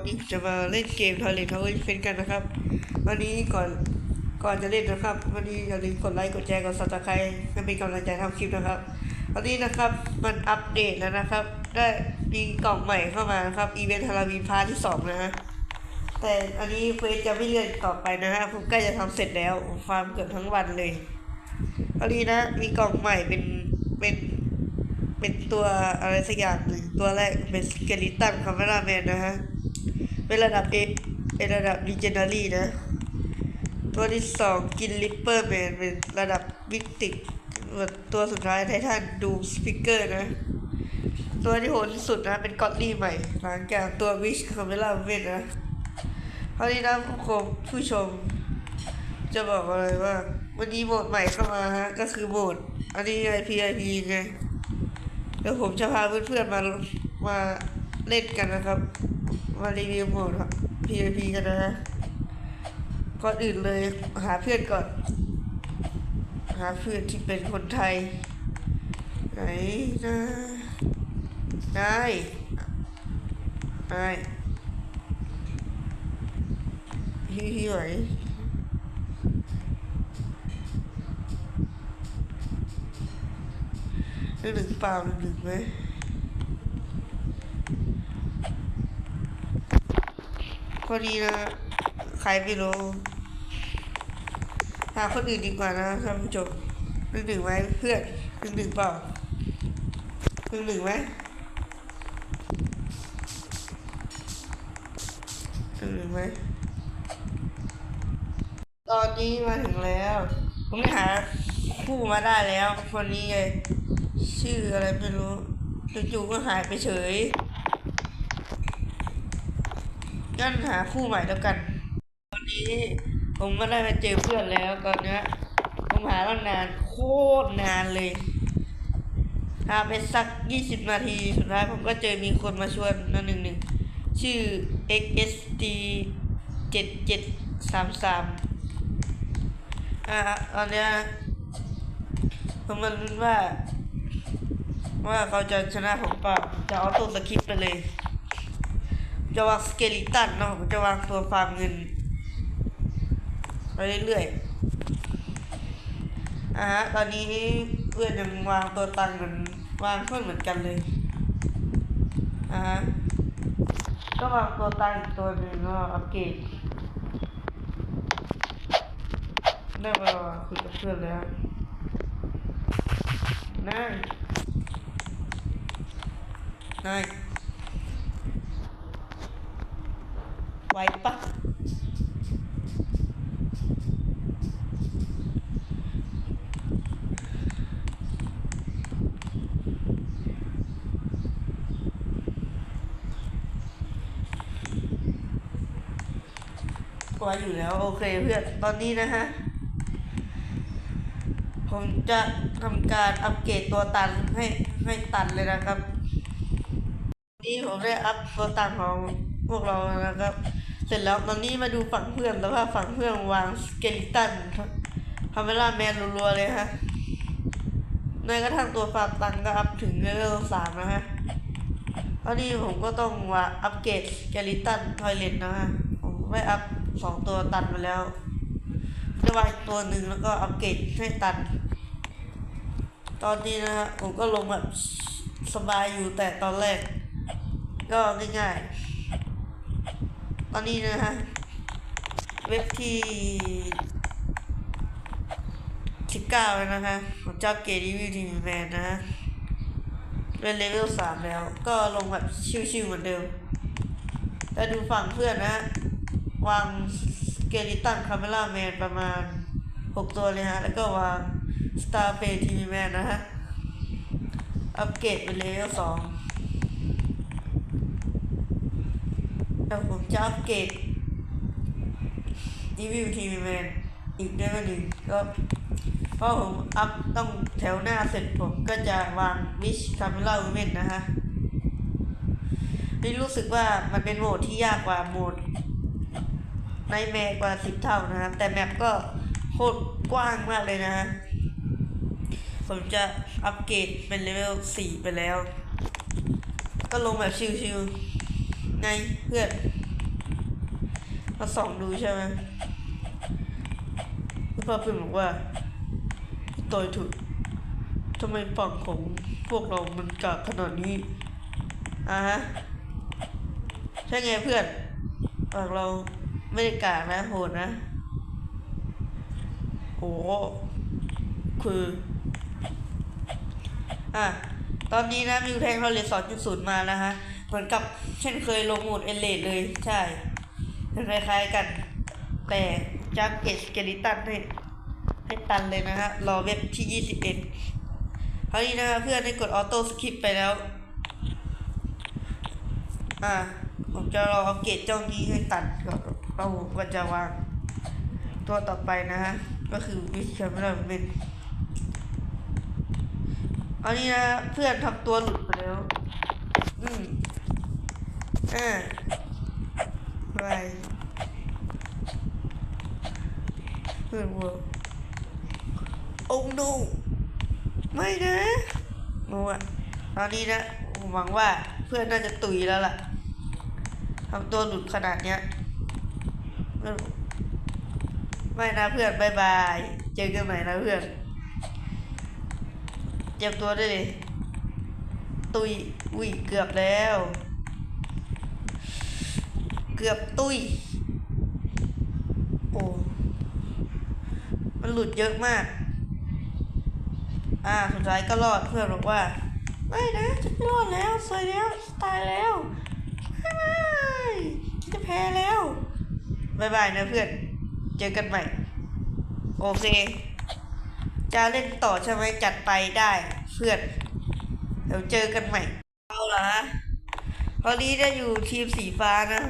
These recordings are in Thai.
วันนี้จะมาเล่นเกมทอยเลททาวเวอร์เฟนกันนะครับ วันนี้ก่อนก่อนจะเล่นนะครับ วันนี้อย่าลืมกดไลค์กดแชร์กดซับสไครต์เพื่อเป็นกำลังใจทำคลิปนะครับ วันนี้นะครับมันอัปเดตแล้วนะครับ ได้มีกล่องใหม่เข้ามานะครับอีเวนต์ฮาโลวีนพาร์ทที่สองนะฮะแต่อันนี้เฟซจะไม่เลื่อนต่อไปนะฮะผมใกล้จะทำเสร็จแล้วฟาร์มเกือบทั้งวันเลยวันนี้นะมีกล่องใหม่เป็นเป็นเป็นตัวอะไรสักอย่างหนึ่งตัวแรกเป็นสเกลิตันคาเมราแมนนะฮะ เป็นระดับเอเป็นระดับดิเจนารีนะ ตัวที่สองกินลิปเปอร์แมนเป็นระดับวิกติกตัวสุดท้ายไททันดูสปิเกอร์นะ ตัวที่โหดที่สุดนะเป็นกอตลี่ใหม่ หลังจากตัววิชคาเมราแมนนะคราวนี้นะผู้ชมผู้ชม จะบอกอะไรว่าวันนี้โหมดใหม่เข้ามาฮะ ก็คือโหมด อันนี้ไง PIP ไงเดี๋ยวผมจะพาเพื่อนๆมามาเล่นกันนะครับ มารีวิวโหมด PVP กันนะฮะก่อนอื่นเลยหาเพื่อนก่อน หาเพื่อนที่เป็นคนไทย ไหนนะนายนายฮิฮิไหวหนึ่งหนเปล่าหนึ่งไหม พอดีนะใครไม่รู้หาคนอื่นดีกว่านะท่านผู้ชมหนึ่งหนึ่งไหมเพื่อนหนึ่งหนึ่งเปล่าหนึ่งหนึ่งไหมหนึ่งหนึ่งไหมตอนนี้มาถึงแล้วผมหาคู่มาได้แล้ว คนนี้เลยชื่ออะไรไม่รู้จู่ๆก็หายไปเฉย งั้นหาคู่ใหม่แล้วกัน วันนี้ผมก็ได้มาเจอเพื่อนแล้วตอนเนี้ยผมหาตั้งนานโคตรนานเลยหาไปสักยี่สิบนาทีสุดท้ายผมก็เจอมีคนมาชวนนั่นหนึ่งหนึ่งชื่อ xsd เจ็ดเจ็ดสามสามอ่าตอนเนี้ยผมมันรู้นว่า ว่าเขาจะชนะผมเปล่าจะเอาตัวสคริปต์ไปเลย จะวางสเกลิตันเนาะผมจะวางตัวฟาร์มเงินไปเรื่อยๆอ่าฮะตอนนี้เพื่อนยังวางตัวตังเหมือนวางเพื่อนเหมือนกันเลยอ่าฮะก็วางตัวตังอีกตัวหนึ่งก็อัปเกรดได้เวลาคุยกับเพื่อนแล้วนายนาย ไหวปะไหวอยู่แล้วโอเคเพื่อนตอนนี้นะฮะ ผมจะทำการอัปเกรดตัวตันให้ให้ตันเลยนะครับ นี่ผมได้อัพตัวตังของพวกเรานะครับ เสร็จแล้วตอนนี้มาดูฝั่งเพื่อนแล้วว่าฝั่งเพื่อนวางสเกลิตันคาเมล่าแมนรัวๆเลยฮะแม้กระทั่งตัวฟาร์มตังก็อัพถึงเลเวลสามนะฮะตอนนี้ผมก็ต้องว่าอัปเกรดสเกลิตันทอยเลตนะฮะ ผมไม่อัพสองตัวตันมาแล้วจะวางตัวหนึ่งแล้วก็อัปเกรดให้ตัน ตอนนี้นะฮะผมก็ลงแบบสบายอยู่แต่ตอนแรก ก็ง่ายๆ ตอนนี้นะฮะ เว็บที่สิบเก้าแล้วนะฮะผมเจ้าเกดีวิวทีแมนนะฮะเป็นเลเวลสามแล้ว ก็ลงแบบชิวๆเหมือนเดิมแต่ดูฝั่งเพื่อนนะวางสเกลิตันคาเมล่าแมนประมาณหกตัวเลยฮะ แล้วก็วางสตาร์เฟทีแมนนะฮะ อัปเกรดเป็นเลเวลสอง แล้วผมจะอัปเกรดรีวิวทีวีแมนอีกได้ไหมหนึ่งก็เพราะผมอัพต้องแถวหน้าเสร็จผมก็จะวางวิชคาเมล่าเมนนะฮะนี่รู้สึกว่ามันเป็นโหมดที่ยากกว่าโหมดในแมกกว่าสิบเท่านะครับแต่แมปก็โคตรกว้างมากเลยนะฮะผมจะอัปเกรดเป็นเลเวลสี่ไปแล้ว ก็ลงแบบชิวๆ ไงเพื่อน มาส่องดูใช่ไหมแล้วพ่อเพื่อนบอกว่าต่อยถูกทำไมฝั่งของพวกเรามันกากขนาดนี้อ่าฮะใช่ไงเพื่อนฝั่งเราไม่ได้กากนะโหดนะโอ้คืออะตอนนี้นะมิวแทงเราเลยนสองจุดศูนย์มานะฮะ เหมือนกับเช่นเคยลงโหมดเอเลดเลยใช่คล้ายๆกัน แต่จังเกตเกลิตันให้ให้ตันเลยนะฮะ รอเว็บที่ยี่สิบเอ็ดคราวนี้นะฮะเพื่อนได้กดออโต้สคริปไปแล้ว อะผมจะรอเกตเจ้านี้ให้ตัดก่อนแล้วผมก็จะวาง ตัวต่อไปนะฮะ ก็คือวิชแคมเมราเมนอันนี้นะเพื่อนทำตัวหลุดไปแล้ว อืม อ่าไปเพื่อนวัวโอ้ no ไม่นะโอ้อะตอนนี้นะผมหวังว่าเพื่อนน่าจะตุยแล้วล่ะทำตัวหลุดขนาดเนี้ยไม่นะเพื่อนบายบาย เจอกันใหม่นะเพื่อนเจ็บตัวด้วยดิตุยอุ้ยเกือบแล้ว เกือบตุ้ย โอ้ มันหลุดเยอะมาก อ่า สุดท้ายก็รอดเพื่อนบอกว่า ไม่นะฉันรอดแล้วสวยแล้ว ตายแล้วไม่ฉันจะแพ้แล้วบายบายนะเพื่อน เจอกันใหม่ โอเค จะเล่นต่อใช่ไหมจัดไปได้เพื่อน เดี๋ยวเจอกันใหม่ เอาละตอนนี้ได้อยู่ทีมสีฟ้านะ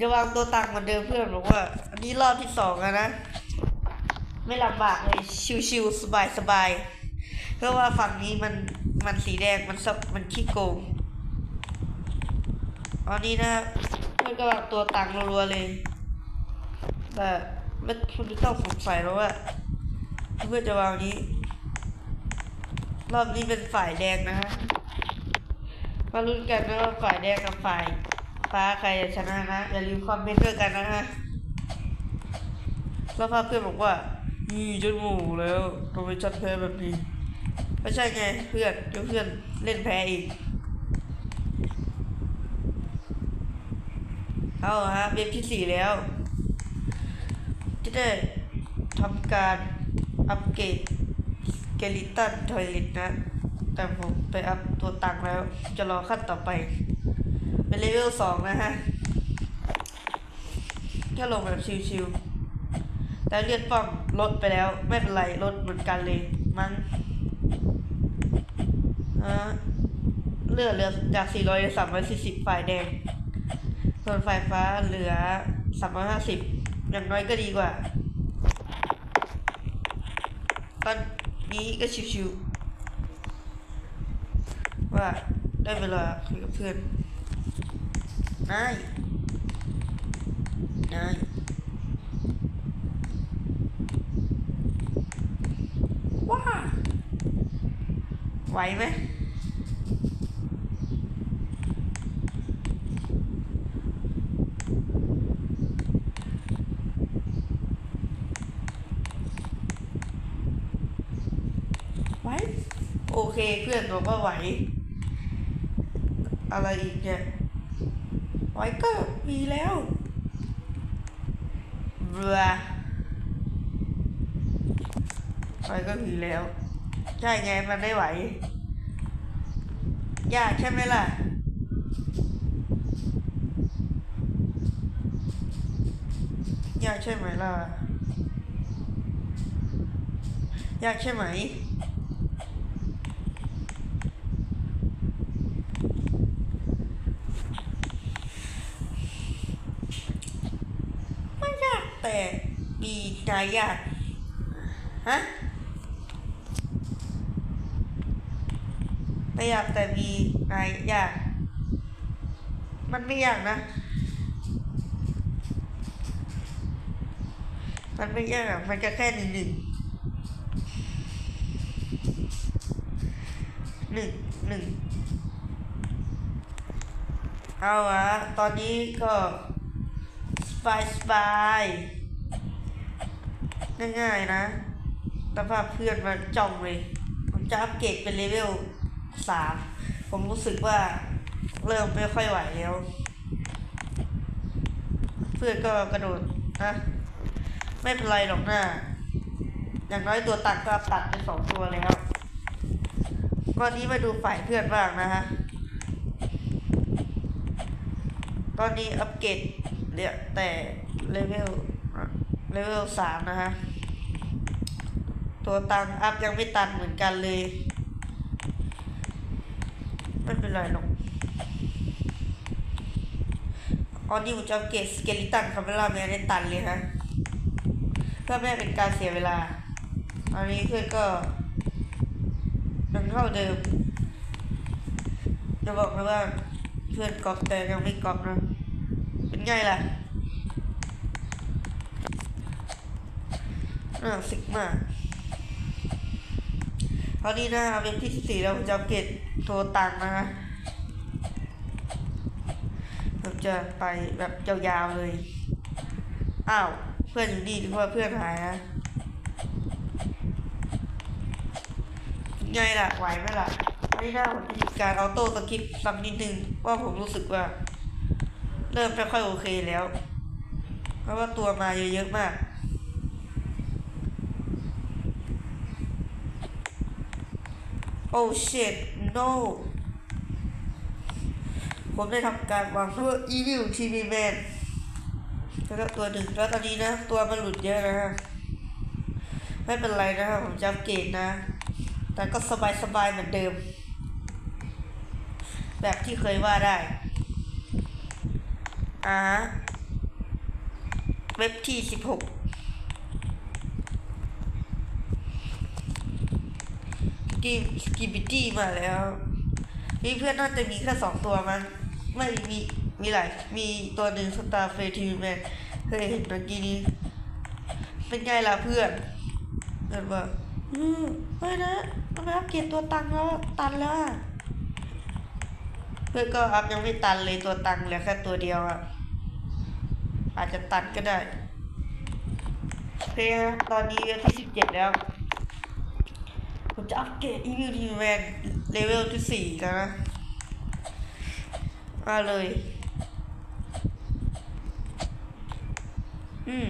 จะวางตัวตังเหมือนเดิมเพื่อนบอกว่า อันนี้รอบที่สองแล้วนะ ไม่ลำบากเลยชิวๆสบายๆเพราะว่าฝั่งนี้มันมันสีแดงมันซับมันขี้โกงตอนนี้นะเพื่อนก็วางตัวตังรัวๆเลยแต่ไม่คุณไม่ต้องสงสัยแล้วว่าเพื่อจะวางนี้ รอบนี้เป็นฝ่ายแดงนะฮะมาลุ้นกันนะว่าฝ่ายแดงกับฝ่าย ฟ้าใครจะชนะนะ อย่าลืมคอมเมนต์ด้วยกันนะฮะแล้วพาเพื่อนบอกว่านี่ฉันโมโหแล้วทำไมฉันแพ้แบบนี้ไม่ใช่ไงเพื่อนเดี๋ยวเพื่อนเล่นแพ้อีก เอาฮะเว็บที่สี่แล้ว จะได้ทำการอัปเกรดเกลิตันทอยลิตนะ แต่ผมไปอัพตัวตังค์แล้ว จะรอขั้นต่อไป เป็นเลเวลสองนะฮะแค่ลงแบบชิวๆแต่เลือดป้อมลดไปแล้ว ไม่เป็นไรลดเหมือนกันเลยมั้งอ่าเลือดเหลือจาก 400เหลือ340 ฝ่ายแดง ส่วนฝ่ายฟ้าเหลือ 350 อย่างน้อยก็ดีกว่า ตอนนี้ก็ชิวๆว่าได้เวลาคุยกับเพื่อน นายนายว้าไหวไหมไหวโอเคเพื่อนบอกว่าไหว อะไรอีกเนี่ย ไหวก็มีแล้วเรือไหวก็มีแล้ว ใช่ไงมันไม่ไหว ยากใช่ไหมล่ะยากใช่ไหมล่ะยากใช่ไหมยากแต่ มีนายากฮะไม่ยากแต่มีนายยาก มันไม่ยากนะ มันไม่ยากมันจะแค่หนึ่งหนึ่งหนึ่งหนึ่งเอาอะตอนนี้ก็สบายสบาย ง่ายๆนะแต่ว่าเพื่อนมาจ้องเลย ผมจะอัปเกรดเป็นเลเวลสาม ผมรู้สึกว่าเริ่มไม่ค่อยไหวแล้ว เพื่อนก็กระโดดนะไม่เป็นไรหรอกนะอย่างน้อยตัวตัดก็ตัดเป็นสองตัวแล้ววันนี้มาดูฝ่ายเพื่อนบ้างนะฮะ ตอนนี้อัปเกรดเดี๋ยวแต่เลเวลเลเวลสามนะฮะ ตัวตังอัพยังไม่ตันเหมือนกันเลย ไม่เป็นไรหรอกอันนี้ผมจะอัปเกสเกลิตันคาเมล่าแมนได้ตันเลยฮะเพื่อไม่เป็นการเสียเวลา ตอนนี้เพื่อนก็ยังเท่าเดิม จะบอกนะว่าเพื่อนกรอกแต่ยังไม่กรอกนะ เป็นไงล่ะน่าสิกมาก ตอนนี้นะเว็บที่สี่เราจะเกรดโทรตังนะฮะเราจะไปแบบยาวๆเลย อ้าว เพื่อนอยู่นี่หรือว่าเพื่อนหายนะไงล่ะ ไหวไหมล่ะอันนี้หน้าผมจะมีการออโต้สคริปซ้ำนิดนึงว่าผมรู้สึกว่า เริ่มไม่ค่อยโอเคแล้ว เพราะว่าตัวมาเยอะๆมาก โอ้ shit no ผมได้ทำการวางเพื่อ evil TV man แล้วก็ตัวหนึ่งแล้วตอนนี้นะ ตัวมันหลุดเยอะนะฮะไม่เป็นไรนะครับผมจำเกตนะ แต่ก็สบายสบายเหมือนเดิม แบบที่เคยว่าได้อ่าฮะเว็บที่สิบหก กีสกิบิตี้มาแล้วนี่เพื่อนน่าจะมีแค่สองตัวมั้งไม่มีมีหลายมีตัวหนึ่งสตาร์เฟทีแมนเคยเห็นเมื่อกี้นี้ เป็นไงล่ะเพื่อนเพื่อนว่าอืมไม่นะทำไมอัปเกรดตัวตังแล้วตันแล้วเพื่อนก็อัพยังไม่ตันเลยตัวตังเหลือแค่ตัวเดียวอะอาจจะตันก็ได้โอเคฮะตอนนี้เวลที่สิบเจ็ดแล้ว ผมจะอัปเกรดอีวิลดีแมนเลเวลที่สี่แล้วนะ มาเลย อืม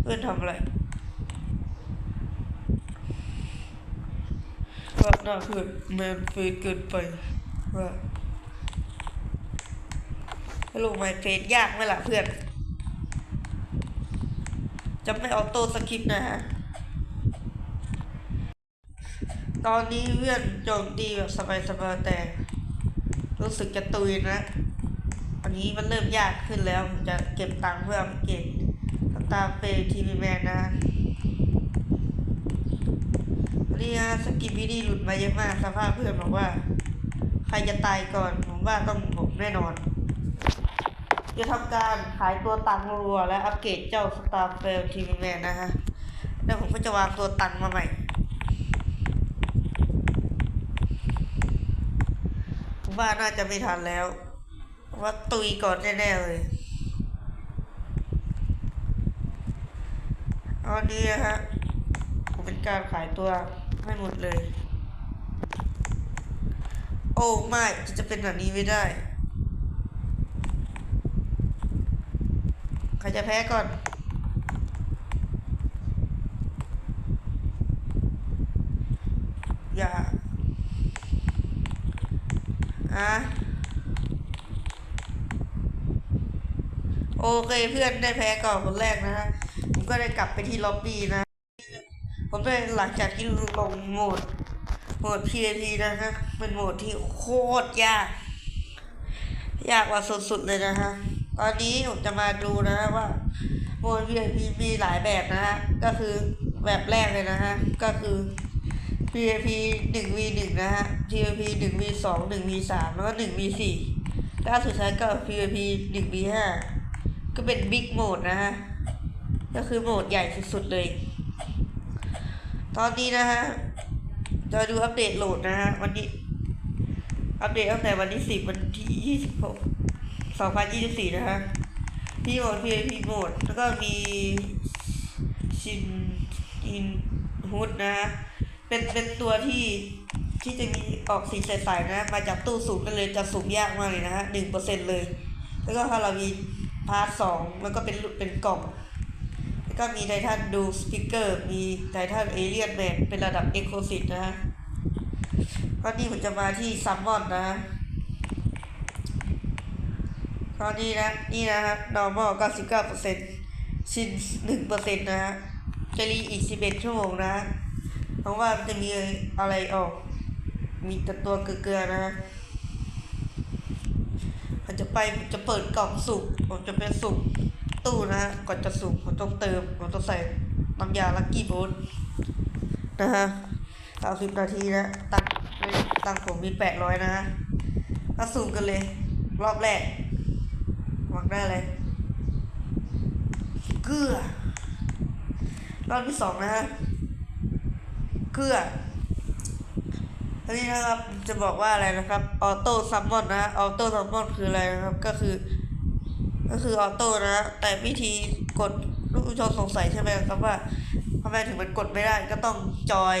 เพื่อนทำอะไรว่าหน้าเพื่อนแมนเฟยเกินไปว่าฮัลโหลไมเฟสยากไหมล่ะเพื่อน จะไม่ออโต้สคริปต์นะฮะ ตอนนี้เพื่อนโจมตีแบบสบายๆแต่ รู้สึกจะตุยนะ อันนี้มันเริ่มยากขึ้นแล้วผมจะเก็บตังค์เพื่ออัปเกรดสตาร์เฟทีวีแมนนะวันนี้ฮะสกิปวิดีหลุดมาเยอะมากสภาพเพื่อนบอกว่า ใครจะตายก่อน ผมว่าต้องผมแน่นอน จะทำการขายตัวตังรัวและอัปเกรดเจ้าสตาร์เฟย์ทีวีแมนนะฮะ แล้วผมก็จะวางตัวตังมาใหม่ ผม ว่าน่าจะไม่ทันแล้ว ว่าตุยก่อนแน่ๆเลยเอาอันนี้นะฮะผมเป็นการขายตัวให้หมดเลย โอ้ไม่จะเป็นแบบนี้ไม่ได้ ใครจะแพ้ก่อน อย่า อะโอเคเพื่อนได้แพ้ก่อนคนแรกนะฮะผมก็ได้กลับไปที่ล็อบบี้นะ ผมได้หลังจากที่ลงโหมดโหมด PVP นะฮะเป็นโหมดที่โคตรยาก ยากกว่าสุดๆเลยนะฮะตอนนี้ผมจะมาดูนะฮะว่าโหมด PVP มีหลายแบบนะฮะก็คือแบบแรกเลยนะฮะก็คือ PVP 1 v 1นะฮะ PVP 1 v 2 1 v 3แล้วก็1 v 4แล้วสุดท้ายก็ PVP 1 v 5ก็เป็นบิ๊กโหมดนะฮะ ก็คือโหมดใหญ่สุดๆเลย ตอนนี้นะฮะจะดูอัปเดตโหลดนะฮะ วันนี้ อัปเดตตั้งแต่วันที่ 10 วันที่ 26 2024 นะฮะพี่โหมด PVP โหมด แล้วก็มีชินอินฮุดนะฮะ เป็นเป็นตัวที่ที่จะมีออกสีใสๆนะ มาจากตู้สูงกันเลยจะสูงยากมากเลยนะฮะหนึ่งเปอร์เซ็นเลย แล้วก็ถ้าเรามีพาร์ทสองแล้วก็เป็นเป็นกล่องแล้วก็มีไททันดูสปิเกอร์ มีไททันเอเลียนแมนเป็นระดับเอ็กโคซิตนะฮะก็นี่ผมจะมาที่ซัมมอนนะฮะตอนนี้นะนี่นะฮะ normal 99%ชิน1%นะฮะจะรีอีก11ชั่วโมงนะฮะ ราะว่ามันจะมีอะไรออก มีแต่ตัวเกลือๆนะฮะมันจะไปจะเปิดกล่องสุกผมจะเป็นสุกตู้นะฮะก่อนจะสุกผมต้องเติมผมต้องใส่น้ำยาลักกี้โบนนะฮะสามสิบนาทีนะตังตังผมมีแปดร้อยนะฮะมาสูมกันเลย รอบแรกหวังได้เลยเกลือรอบที่สองนะฮะ เกลืออันนี้นะครับจะบอกว่าอะไรนะครับออโต้ซัมมอนนะออโต้ซัมมอนคืออะไรนะครับ ก็คือ ก็คือออโต้นะ แต่วิธีกดลูกผู้ชมสงสัยใช่ไหมครับว่าทำไมถึงมันกดไม่ได้ก็ต้องจอย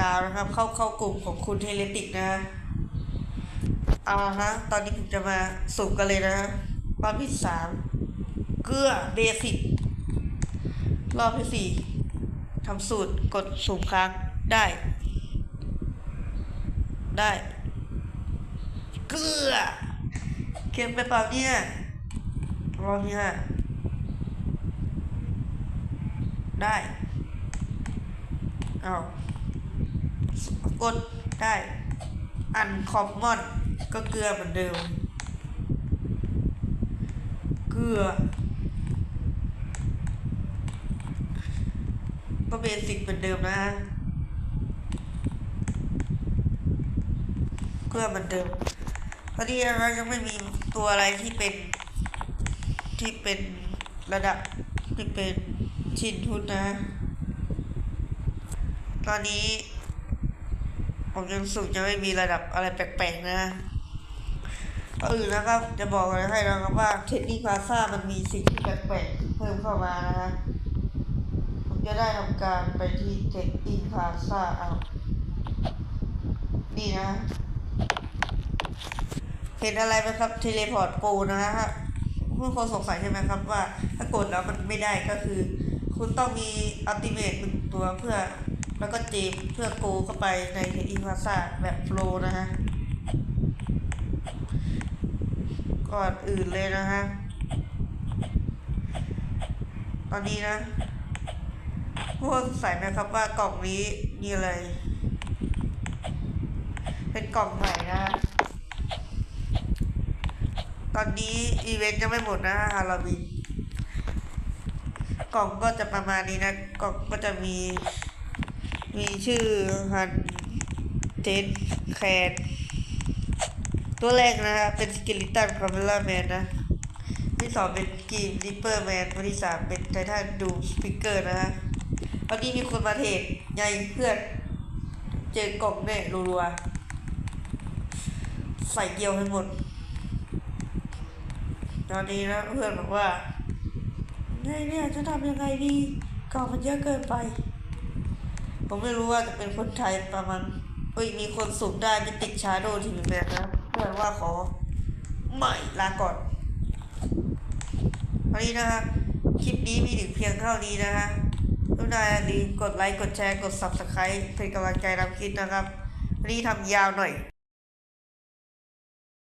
กาวนะครับ เข้าเข้ากลุ่มของคุณเทเลติกนะเอาละฮะตอนนี้ผมจะมาสูบกันเลยนะรอบที่สามเกลือเบสิกรอบที่สี่ทำสูตรกดสูบค้าง ได้ ได้เกลือเค็มไปเปล่าเนี่ยรอบที่ห้าได้เอากดได้อันคอมมอนก็เกลือเหมือนเดิม เกลือ ก็เบสิกเหมือนเดิมนะ ฮะเกลือเหมือนเดิมพอดีเรายังไม่มีตัวอะไรที่เป็น ที่เป็นระดับที่เป็นชินทุนนะ ตอนนี้ ผมยังสุกจะไม่มีระดับอะไรแปลกๆนะก็อื่นนะครับ จะบอกอะไรให้นะครับว่าเทคนิคพาซ่ามันมีสิ่งที่แปลกๆเพิ่มเข้ามานะฮะผมจะได้ทำการไปที่เทคนิคพาซ่าเอานี่นะ เห็นอะไรไหมครับเทเลพอร์ตโปรนะฮะเมื่อคนสงสัยใช่ไหมครับว่าถ้ากดแล้วมันไม่ได้ก็คือ คุณต้องมีอัลติเมทหนึ่งตัวเพื่อ แล้วก็เจมเพื่อโกเข้าไปในเทอินพาซ่าแบบโปรนะฮะก่อนอื่นเลยนะฮะ ตอนนี้นะพวกสงสัยไหมครับว่ากล่องนี้มีอะไร เป็นกล่องใหม่นะฮะ ตอนนี้อีเวนต์ยังไม่หมดนะฮาโลวีนกล่องก็จะประมาณนี้นะ กล่องก็จะมี มีชื่อฮันเทนแคนตัวแรกนะฮะเป็นสกิลิตันคาเมล่าแมนนะที่สองเป็นกีมริปเปอร์แมนตัวที่สามเป็นไททันดูสปิเกอร์นะฮะตอนนี้มีคนมาเทรดไงเพื่อน เจอกล่องแน่รัวๆใส่เกียวให้หมด ตอนนี้นะเพื่อนบอกว่าเนี่ยเนี่ยจะทำยังไงดีกล่องมันเยอะเกินไป ผมไม่รู้ว่าจะเป็นคนไทยประมาณเฮ้ยมีคนสุ่มได้มีติดชาโดทีมแมนนะเพื่อนว่าขอใหม่ลาก่อนตอนนี้นะฮะคลิปนี้มีถึงเพียงเท่านี้นะฮะทุกท่านอย่าลืมกดไลค์กดแชร์กด subscribe เป็นกำลังใจนำคลิปนะครับวันนี้ทำยาวหน่อย